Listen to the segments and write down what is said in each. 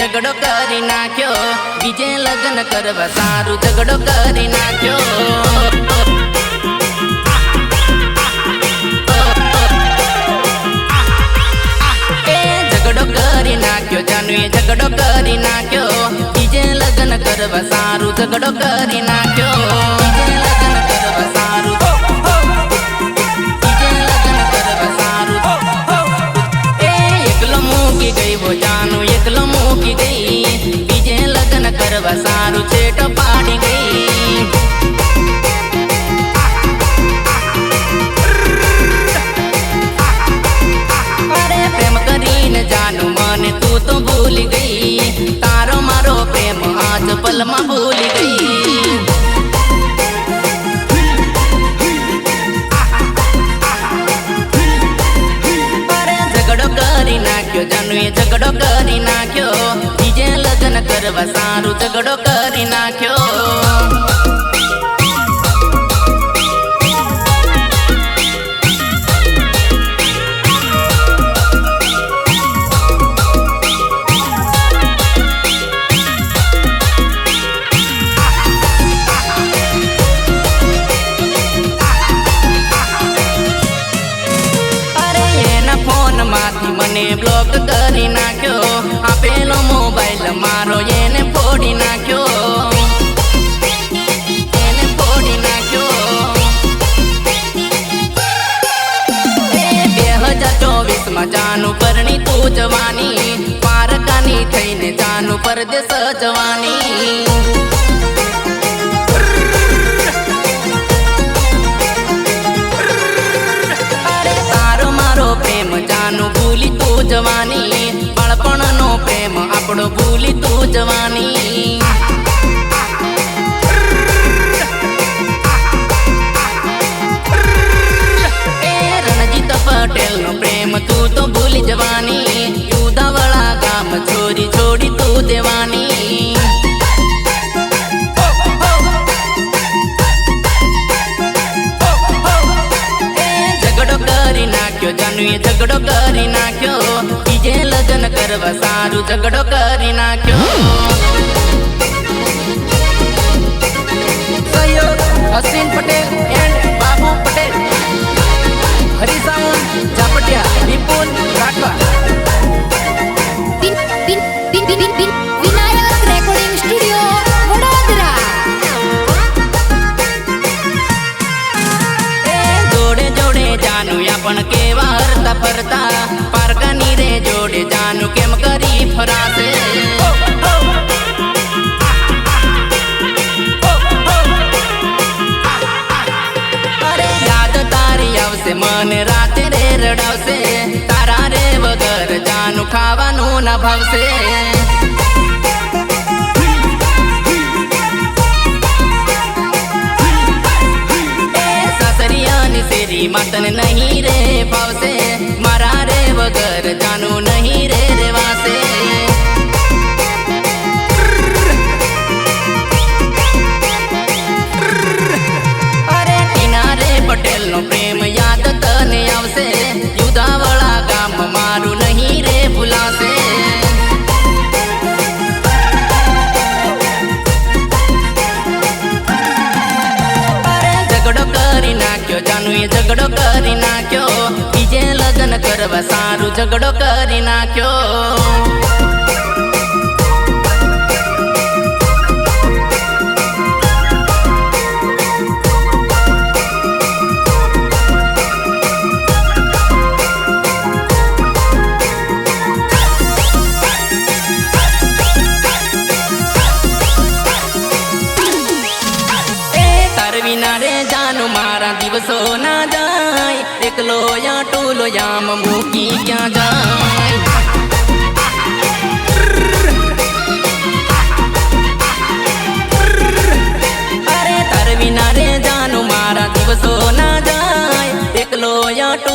ઝઘડો કરી નાખ્યો. બીજે લગ્ન કરવા સારું ઝઘડો કરી નાખ્યો. ઝઘડો કરી નાખ્યો, જાનુએ ઝઘડો કરી નાખ્યો. બીજે લગ્ન કરવા સારું ઝઘડો કરી નાખ્યો. બીજે લગ્ન કરવા સારું મૂકી ગઈ વો જાનુ એકલો મૂકી ગઈ. બીજે લગ્ન કરવા સારું છે ટપાડી ગઈ. અરે પ્રેમ કરીને જાનુ મને તું તો ભૂલી ગઈ. તારો મારો પ્રેમ આજ પલમાં ભૂલી ગઈ. ઝઘડો કરી નાખ્યો. બીજે લગ્ન કરવા સારું ઝઘડો કરી નાખ્યો. જવાની પારકાની થઈને જાનું પરદેશ જવાની અરે તારો મારો પ્રેમ જાનું ભૂલી જવાની. બાળપણનો પ્રેમ આપણો ભૂલી તું જવાની. ઝઘડો કરી નાખ્યો બીજે લગ્ન કરવા સારું ઝઘડો કરી નાખ્યો સહયોગ અશ્વિન પટેલ એન્ડ બાબુ પટેલ હરિસાવન ઝાપટિયા વિપુલ રાઠવા પિન પિન પિન પિન પિન વિનાયક રેકોર્ડિંગ સ્ટુડિયો વડોદરા એ જોડે જોડે જાનું પણ કેવા હરતા ફરતા. પારકાની રે જોડે જાનું કેમ કરી ફરાશે? મને રાતે રે રડાવશે. તારા રે વગર જાનું ખાવાનું ના ભાવશે. માતન નહીં રે ભાવશે. વગર જાનું નહીં રે રેવાશે અરે કિનારે પટેલ નો પ્રેમ યાદ તને આવશે યુદાવાળા ગામ મારું નહીં રે ભૂલાશે ઝઘડો કરી નાખ્યો ઝઘડો કરી નાખ્યો બીજે કરવા સારું ઝઘડો કરી નાખ્યો.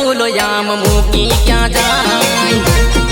ટોલો યામ મૂકી ક્યાં જાય?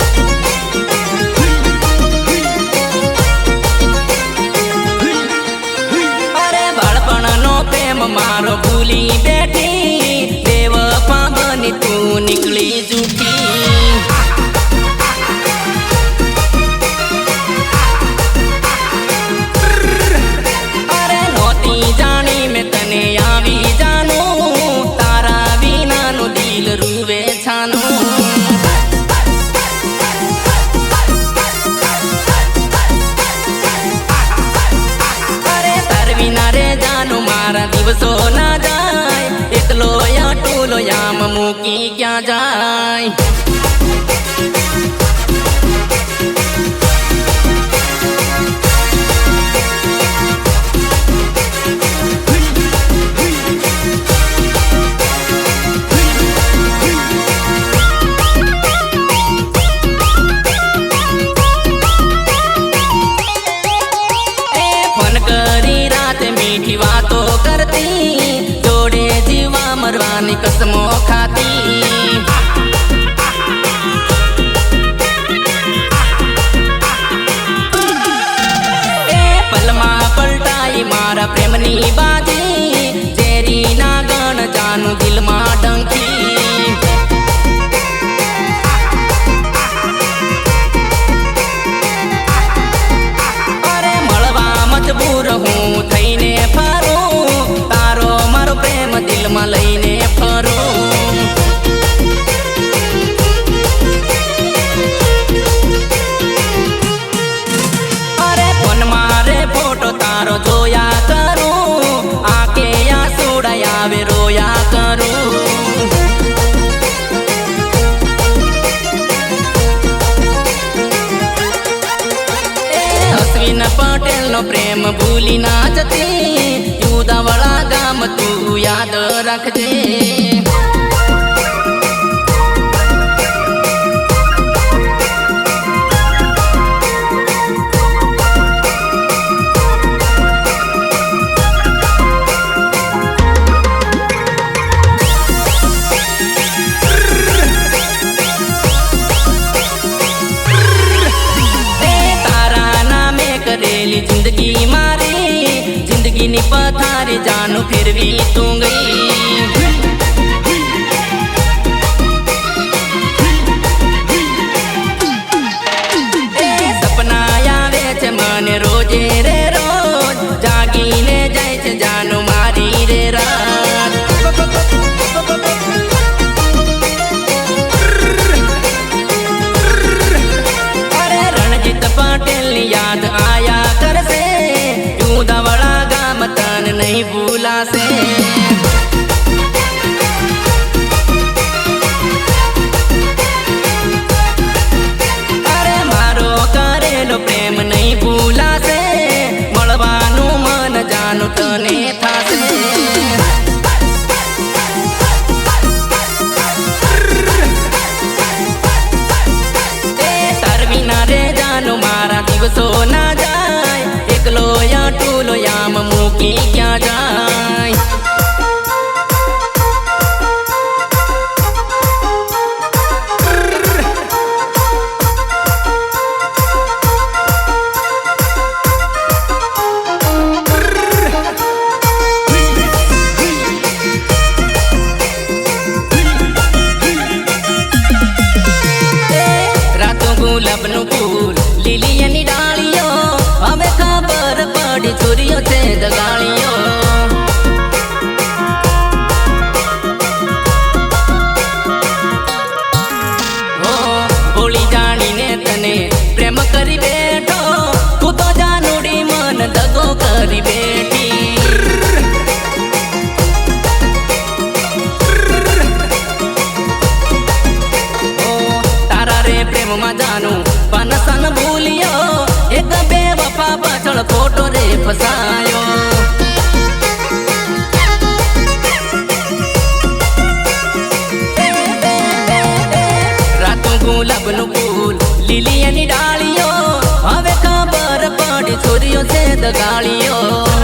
ભૂલી ના જતી. તું દવળા ગામ તું યાદ રાખજે. મોરવી તું ગઈ. તો ના જાય. એકલો યા ટૂલો યામ મૂકી ફસાયો રાતો ગુલાબનું ફૂલ લીલી એની ડાળીઓ. હવે ખબર પડી છોરીઓ છે દગાળીઓ.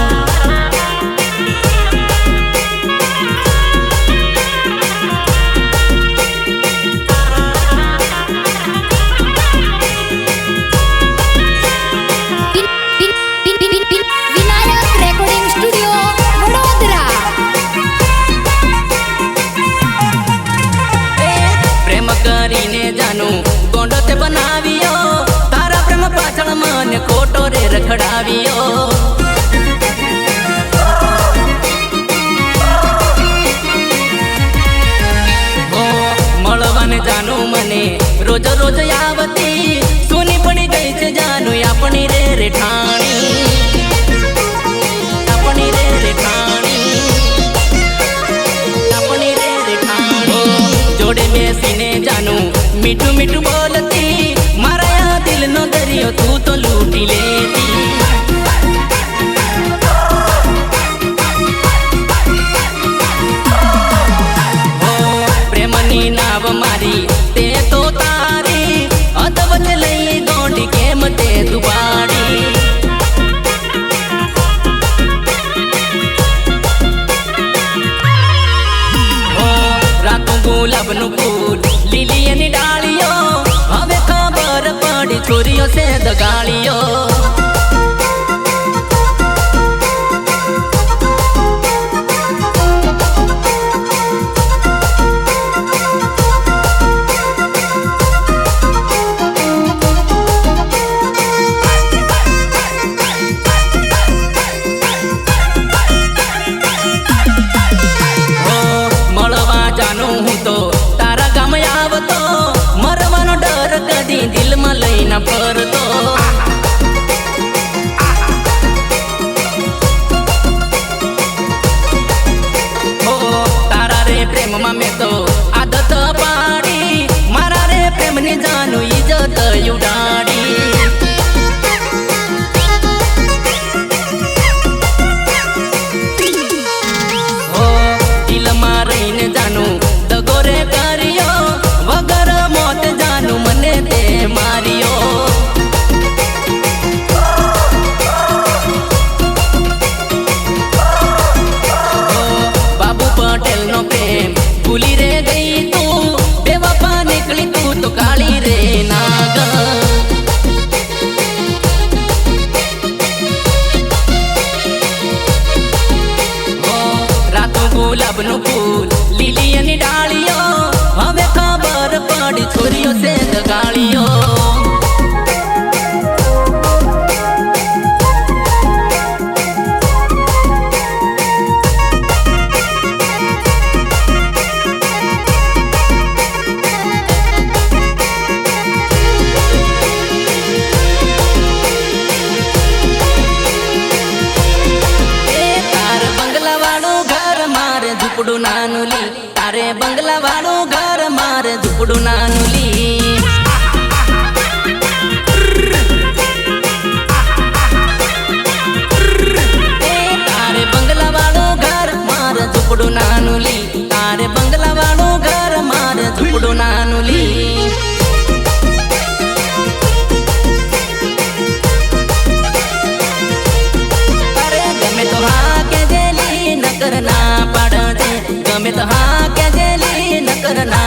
ખવડાવ્યો. જાનું મને, રોજ રોજ આવતી, સુની પડી ગઈ છે જાનું આપણી રે રેઠાણી આપણી રે રેઠાણી આપણી રે રેઠાણી જોડે બેસીને જાનું, મીઠું મીઠું બોલતી, મારા દિલનો દરિયો, તું તો લેતી છે દગાળીઓ મારે ઝૂંપડું na na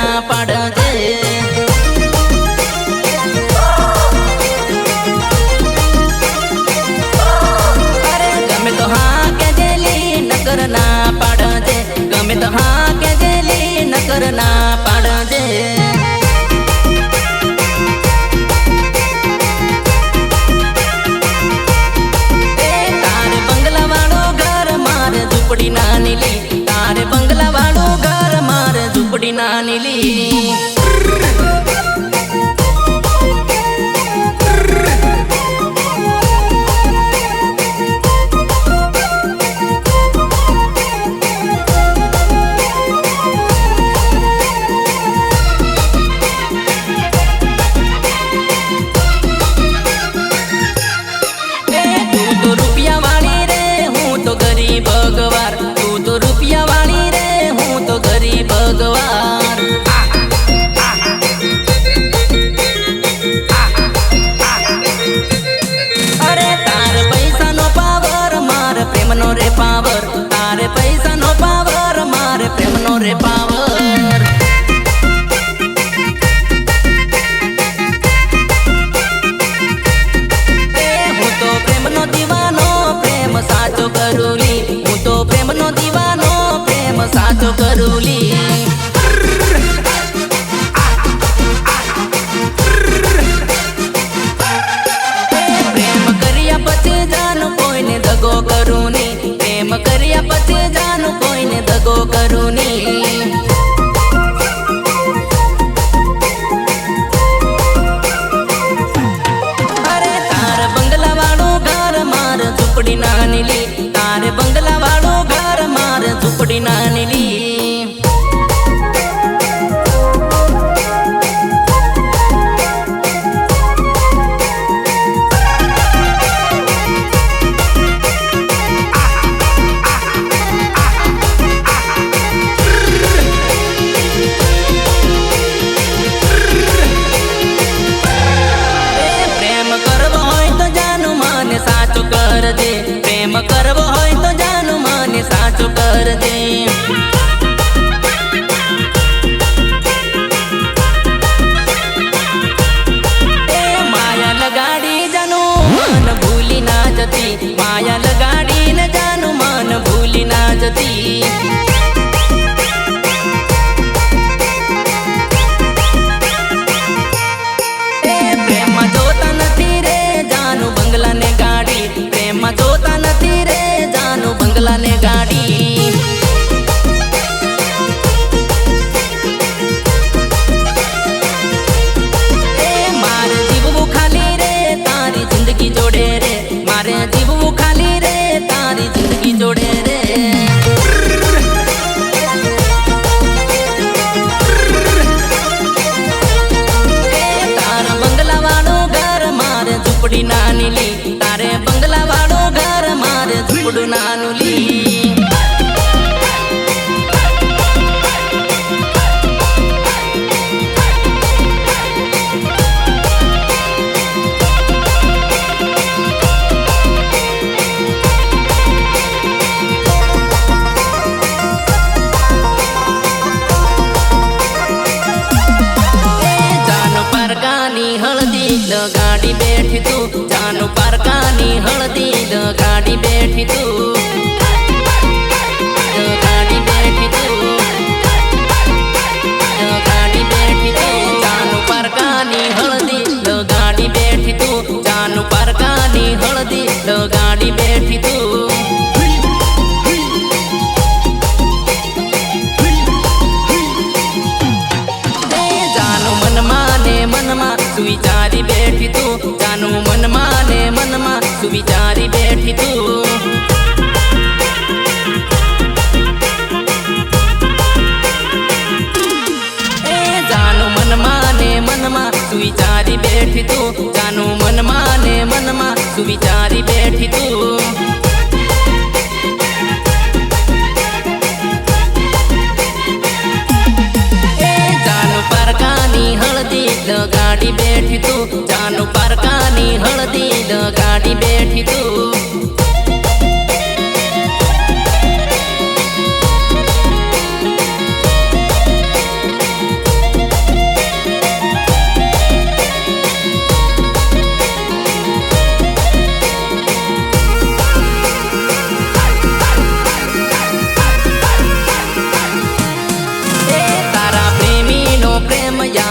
do.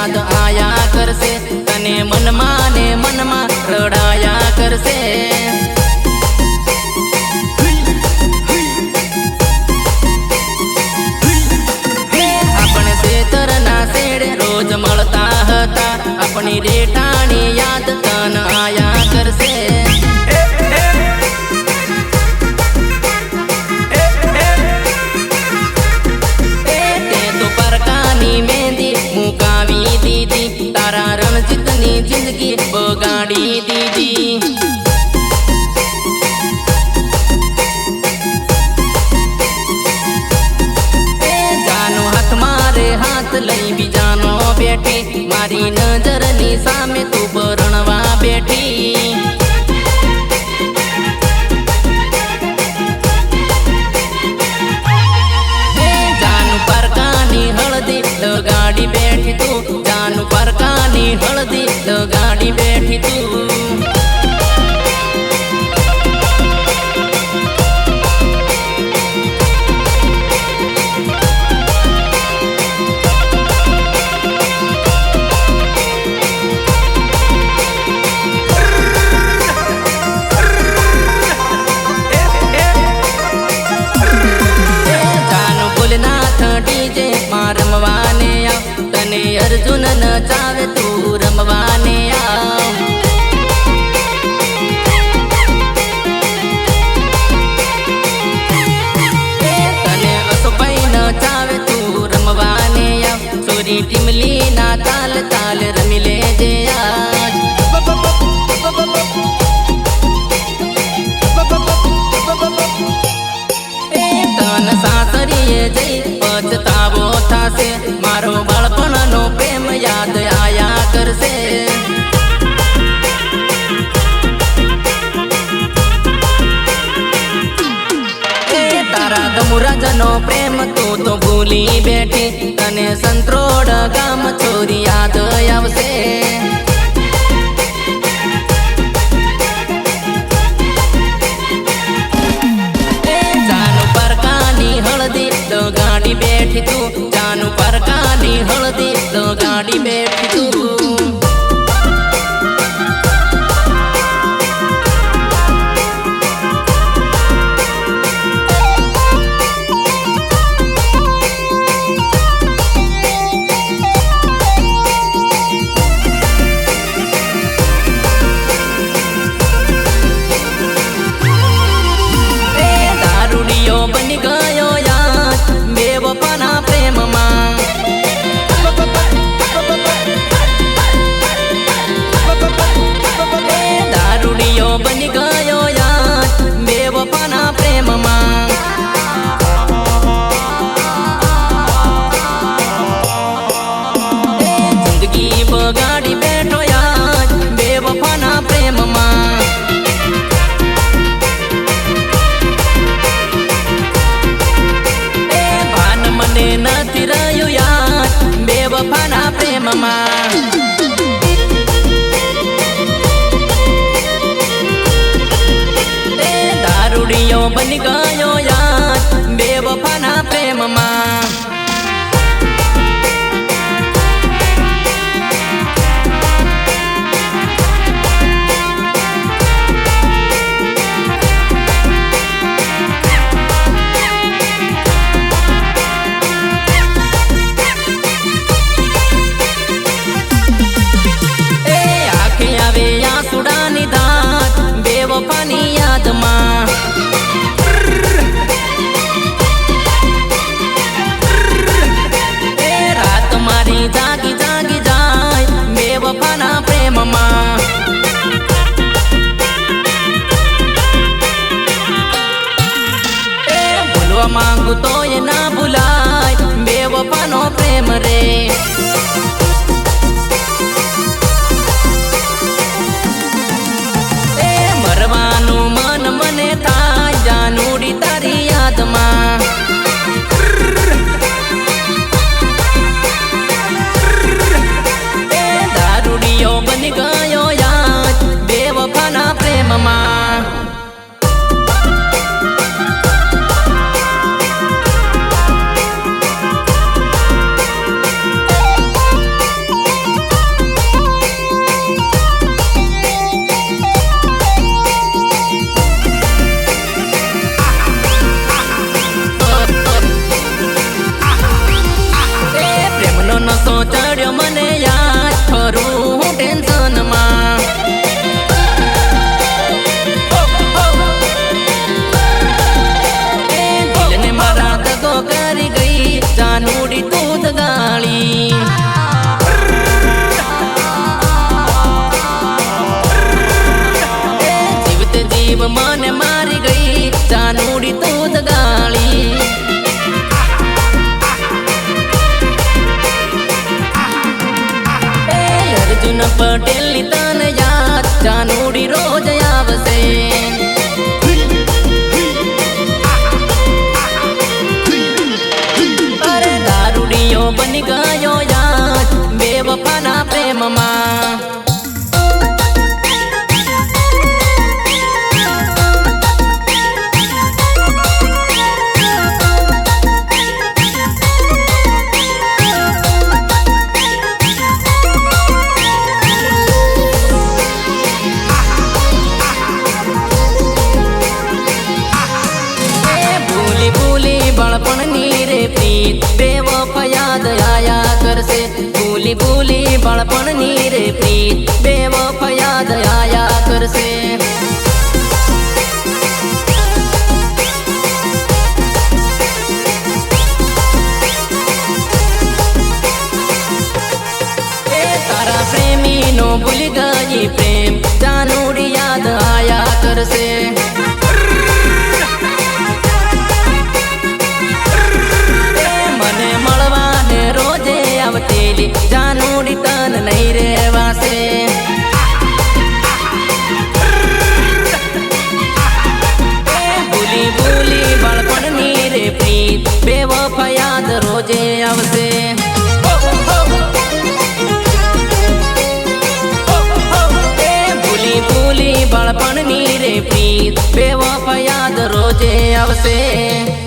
mother ગોરી ટીમલી ના તાલ ભૂલી બેઠી તને સંતોડ ગામ છોરી યાદ આવશે. ગાડી બેઠી તું. જાનું પર કાની હળદી તો ગાડી બેઠી આપે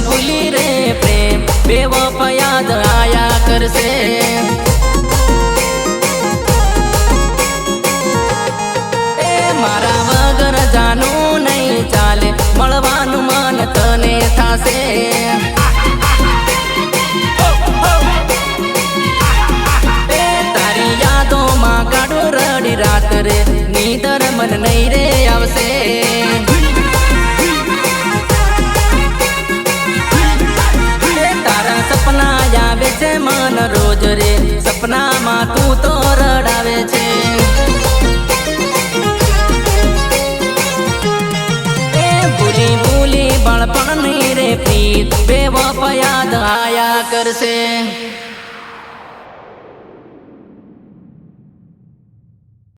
ભૂલી રે પ્રેમ. બેવફા યાદ આયા કરશે. છે તારી યાદોમાં કાઢો રડી રાત રે નીતર મન નહીં રે આવશે તારા સપના આવે છે મન રોજ રે સપનામાં તું તો રડાવે છે બાળપણની રે પ્રીત બે વફયાદ આયા કરશે.